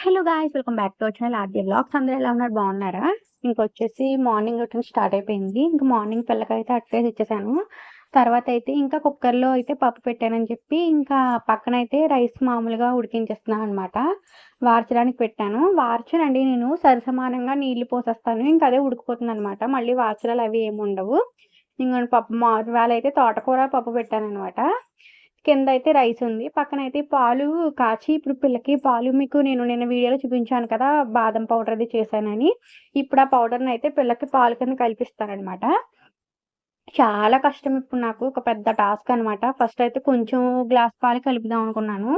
Hello guys welcome back to వచ్చిన RJ blogs అందరూ ఎలా ఉన్నారు? బాగున్నారా? ఇంకొచ్చేసి మార్నింగ్ రొటీన్ స్టార్ట్ అయిపోయింది. ఇంకా మార్నింగ్ పిల్లకైతే అట్రేసి ఇచ్చేసాను. తర్వాత అయితే ఇంకా కుక్కర్లో అయితే పప్పు పెట్టానని చెప్పి ఇంకా పక్కన అయితే రైస్ మామూలుగా ఉడికించేస్తున్నాను అనమాట వార్చడానికి పెట్టాను. వార్చనండి నేను సరిసమానంగా నీళ్ళు పోసేస్తాను. ఇంకా అదే ఉడికిపోతుంది అనమాట మళ్ళీ వార్చరాలు అవి ఏమి ఉండవు. ఇంకా పప్పు మా వేళ అయితే తోటకూర పప్పు పెట్టాను అనమాట కింద అయితే రైస్ ఉంది. పక్కన అయితే పాలు కాచి ఇప్పుడు పిల్లకి పాలు మీకు నేను నిన్న వీడియోలో చూపించాను కదా బాదం పౌడర్ అది చేశానని. ఇప్పుడు ఆ పౌడర్ని అయితే పిల్లకి పాలు కింద కల్పిస్తానమాట చాలా కష్టం ఇప్పుడు నాకు ఒక పెద్ద టాస్క్ అనమాట. ఫస్ట్ అయితే కొంచెం గ్లాస్ పాలు కలుపుదాం అనుకున్నాను.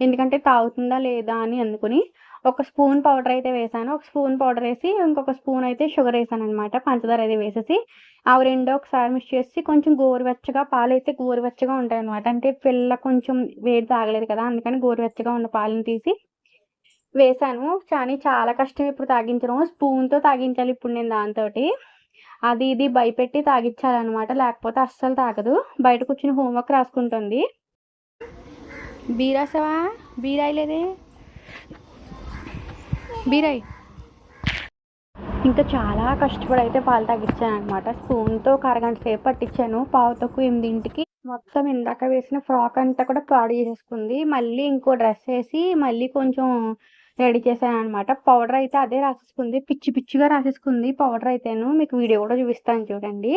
ఎందుకంటే తాగుతుందా లేదా అని అనుకుని ఒక స్పూన్ పౌడర్ అయితే వేసాను. ఒక స్పూన్ పౌడర్ వేసి ఇంకొక స్పూన్ అయితే షుగర్ వేసాను అనమాట పంచదార అయితే వేసేసి అవి రెండో ఒకసారి మిక్స్ చేసి కొంచెం గోరువెచ్చగా పాలు అయితే గోరువెచ్చగా ఉంటాయి అనమాట అంటే పిల్ల కొంచెం వేడి తాగలేదు కదా అందుకని గోరువెచ్చగా ఉన్న పాలను తీసి వేసాను. కానీ చాలా కష్టం ఇప్పుడు తాగించడం. స్పూన్తో తాగించాలి ఇప్పుడు నేను దాంతో అది ఇది భయపెట్టి తాగించాలన్నమాట లేకపోతే అస్సలు తాగదు. బయట కూర్చుని హోంవర్క్ రాసుకుంటుంది. బీరాసవా బీరాయలేదే? బీరాయి ఇంకా చాలా కష్టపడి అయితే పాలు తగ్గించాను అనమాట స్పూన్తో ఒక అరగంట సేపు పట్టించాను పావు తక్కువ ఎనిమిదింటికి మొత్తం ఇందాక వేసిన ఫ్రాక్ అంతా కూడా పాడు చేసేసుకుంది. మళ్ళీ ఇంకో డ్రెస్ వేసి మళ్ళీ కొంచెం రెడీ చేశాను అనమాట పౌడర్ అయితే అదే రాసేసుకుంది. పిచ్చి పిచ్చిగా రాసేసుకుంది పౌడర్ అయితేను. మీకు వీడియో కూడా చూపిస్తాను చూడండి.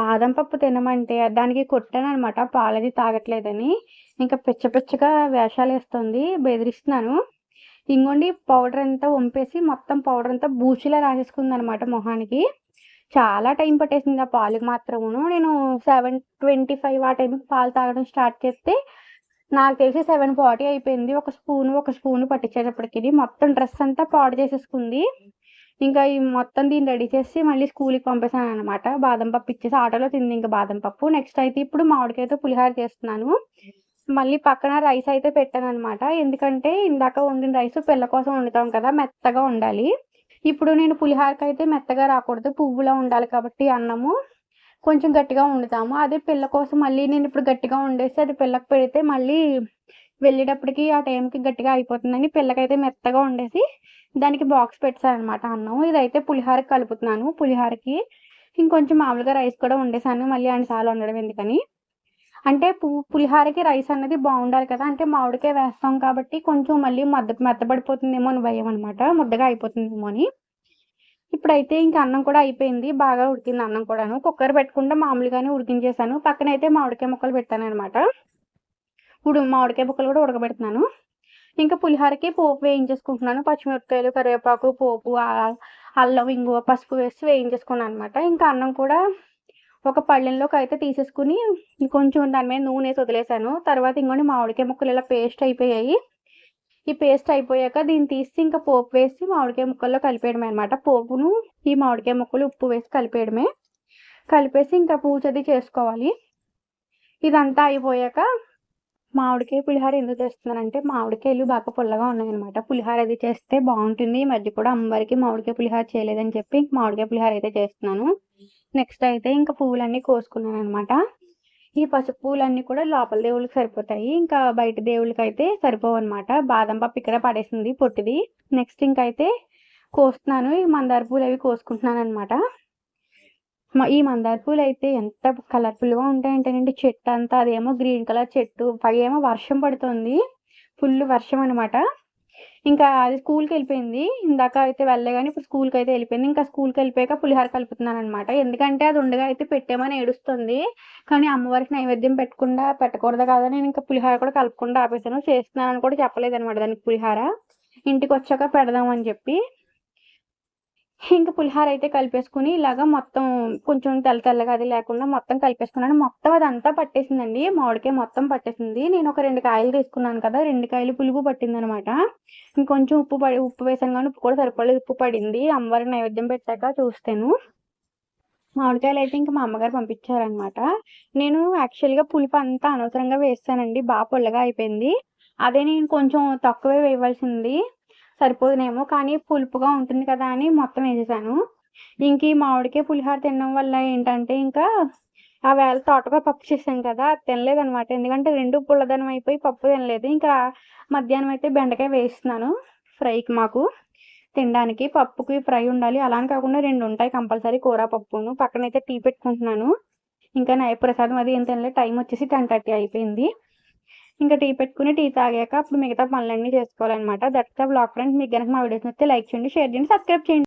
బాదం పప్పు తినమంటే దానికి కొట్టాను అనమాట పాలది తాగట్లేదని. ఇంకా పిచ్చ పిచ్చగా వేషాలు వేస్తుంది బెదిరిస్తున్నాను. ఇంకోండి పౌడర్ అంతా వంపేసి మొత్తం పౌడర్ అంతా బూచిలా రాసేసుకుంది అనమాట మొహానికి. చాలా టైం పట్టేసింది ఆ పాలుకి మాత్రమును. నేను సెవెన్ ట్వంటీ ఫైవ్ ఆ టైంకి పాలు తాగడం స్టార్ట్ చేస్తే నాకు తెలిసి సెవెన్ ఫార్టీ అయిపోయింది. ఒక స్పూన్ ఒక స్పూన్ పట్టించేటప్పటికి మొత్తం డ్రెస్ అంతా పాడు చేసేసుకుంది. ఇంకా ఈ మొత్తం దీన్ని రెడీ చేసి మళ్ళీ స్కూల్కి పంపేశాను అనమాట బాదం పప్పు ఇచ్చేసి ఆటోలో తింది ఇంకా బాదం పప్పు. నెక్స్ట్ అయితే ఇప్పుడు మామిడికాయతో పులిహార చేస్తున్నాను. మళ్ళీ పక్కన రైస్ అయితే పెట్టాను అనమాట ఎందుకంటే ఇందాక వండిన రైస్ పిల్ల కోసం వండుతాం కదా మెత్తగా ఉండాలి. ఇప్పుడు నేను పులిహారకి అయితే మెత్తగా రాకూడదు పువ్వులా ఉండాలి కాబట్టి అన్నము కొంచెం గట్టిగా వండుతాము. అదే పిల్ల కోసం మళ్ళీ నేను ఇప్పుడు గట్టిగా వండేసి అది పిల్లకు పెడితే మళ్ళీ వెళ్ళేటప్పటికి ఆ టైంకి గట్టిగా అయిపోతుందని పిల్లకైతే మెత్తగా వండేసి దానికి బాక్స్ పెట్టానమాట అన్నం. ఇదైతే పులిహారకి కలుపుతున్నాను. పులిహారకి ఇంకొంచెం మామూలుగా రైస్ కూడా వండేసాను. మళ్ళీ అన్నిసార్లు వండడం ఎందుకని. అంటే పు పులిహారకి రైస్ అన్నది బాగుండాలి కదా. అంటే మామిడికాయ వేస్తాం కాబట్టి కొంచెం మళ్ళీ మద్ద మెత్తబడిపోతుందేమో అని భయం అనమాట ముద్దగా అయిపోతుందేమో అని. ఇప్పుడైతే ఇంకా అన్నం కూడా అయిపోయింది. బాగా ఉడికింది అన్నం కూడాను. కుక్కర్ పెట్టకుండా మామూలుగానే ఉడికించేసాను పక్కన అయితే మామిడికాయ ముక్కలు పెట్టాను అనమాట ఇప్పుడు మామిడికాయ ముక్కలు కూడా ఉడకబెడుతున్నాను. ఇంకా పులిహారకి పోపు వేయించేసుకుంటున్నాను. పచ్చిమిరపకాయలు కరివేపాకు పోపు అల్లం ఇంగువ పసుపు వేసి వేయించేసుకున్నాను అనమాట ఇంకా అన్నం కూడా ఒక పళ్ళెంలోకి అయితే తీసేసుకుని కొంచెం దాని మీద నూనె వేసి వదిలేసాను. తర్వాత ఇంకొని మామిడికాయ ముక్కలు ఇలా పేస్ట్ అయిపోయాయి. ఈ పేస్ట్ అయిపోయాక దీన్ని తీసి ఇంకా పోపు వేసి మామిడికాయ ముక్కల్లో కలిపేయడమే అనమాట పోపును ఈ మామిడికాయ ముక్కలు ఉప్పు వేసి కలిపేయడమే. కలిపేసి ఇంకా పూజది చేసుకోవాలి. ఇదంతా అయిపోయాక మామిడికాయ పులిహార ఎందుకు చేస్తున్నానంటే మామిడికాయలు బాగా పుల్లగా ఉన్నాయన్నమాట. పులిహార అది చేస్తే బాగుంటుంది. ఈ మధ్య కూడా అమ్మవారికి మామిడికాయ పులిహార చేయలేదని చెప్పి మామిడికాయ పులిహార అయితే చేస్తున్నాను. నెక్స్ట్ అయితే ఇంకా పువ్వులన్నీ కోసుకున్నాను అనమాట ఈ పసుపు పువ్వులన్నీ కూడా లోపల దేవుళ్ళకి సరిపోతాయి. ఇంకా బయట దేవుళ్ళకి అయితే సరిపోవు అనమాట బాదం పప్పు ఇక్కడ పడేసింది పొట్టిది. నెక్స్ట్ ఇంకైతే కోస్తున్నాను. ఈ మందార పూలు అవి కోసుకుంటున్నాను అనమాట ఈ మందార పూలు అయితే ఎంత కలర్ఫుల్గా ఉంటాయంటేనండి. చెట్టు అంతా అదేమో గ్రీన్ కలర్ చెట్టు. పై ఏమో వర్షం పడుతుంది. ఫుల్ వర్షం అనమాట ఇంకా అది స్కూల్కి వెళ్ళిపోయింది. ఇందాక అయితే వెళ్ళే కానీ ఇప్పుడు స్కూల్కి అయితే వెళ్ళిపోయింది. ఇంకా స్కూల్కి వెళ్ళిపోయాక పులిహార కలుపుతున్నాను అనమాట ఎందుకంటే అది ఉండగా అయితే పెట్టామని ఏడుస్తుంది. కానీ అమ్మవారికి నైవేద్యం పెట్టకుండా పెట్టకూడదు కదా నేను ఇంకా పులిహార కూడా కలుపుకుండా ఆపేసాను. చేస్తున్నానని కూడా చెప్పలేదు అనమాట దానికి పులిహార. ఇంటికి వచ్చాక పెడదామని చెప్పి. ఇంకా పులిహార అయితే కలిపేసుకుని ఇలాగా మొత్తం కొంచెం తెల్ల తెల్లగా అది లేకుండా మొత్తం కలిపేసుకున్నాను. మొత్తం అదంతా పట్టేసిందండి. మామిడికాయ మొత్తం పట్టేసింది. నేను ఒక రెండు కాయలు తీసుకున్నాను కదా రెండు కాయలు పులుపు పట్టింది అనమాట ఇంకొంచెం ఉప్పు పడి ఉప్పు వేసాను కానీ ఉప్పు కూడా సరిపడలేదు ఉప్పు పడింది. అమ్మవారి నైవేద్యం పెట్టాక చూస్తాను. మామిడికాయలు అయితే ఇంకా మా అమ్మగారు పంపించారనమాట. నేను యాక్చువల్గా పులుపు అంతా అనవసరంగా వేస్తానండి. బాగా పుల్లగా అయిపోయింది. అదే నేను కొంచెం తక్కువే వేయవలసింది. సరిపోదునేమో కానీ పులుపుగా ఉంటుంది కదా అని మొత్తం వేసేసాను. ఇంక ఈ మామిడికాయ పులిహార తినడం వల్ల ఏంటంటే ఇంకా ఆ వేళ తోటకూర పప్పు చేసాం కదా అది తినలేదు అనమాట ఎందుకంటే రెండు పుల్లదనం అయిపోయి పప్పు తినలేదు. ఇంకా మధ్యాహ్నం అయితే బెండకాయ వేస్తున్నాను ఫ్రైకి మాకు. తినడానికి పప్పుకి ఫ్రై ఉండాలి. అలా కాకుండా రెండు ఉంటాయి కంపల్సరీ కూర పప్పును. పక్కనైతే టీ పెట్టుకుంటున్నాను. ఇంకా నయప్రసాదం అది ఏం తినలేదు టైం వచ్చేసి టెన్ థర్టీ అయిపోయింది. ఇంకా టీ పెట్టుకుని టీ తాగాక అప్పుడు మిగతా పనులన్నీ చేసుకోవాలన్నమాట. దట్స్ ద బ్లాగ్ ఫ్రెండ్స్ మీకు కనుక మా వీడియోస్ నచ్చితే లైక్ చేయండి షేర్ చేయండి సబ్స్క్రైబ్ చేయండి.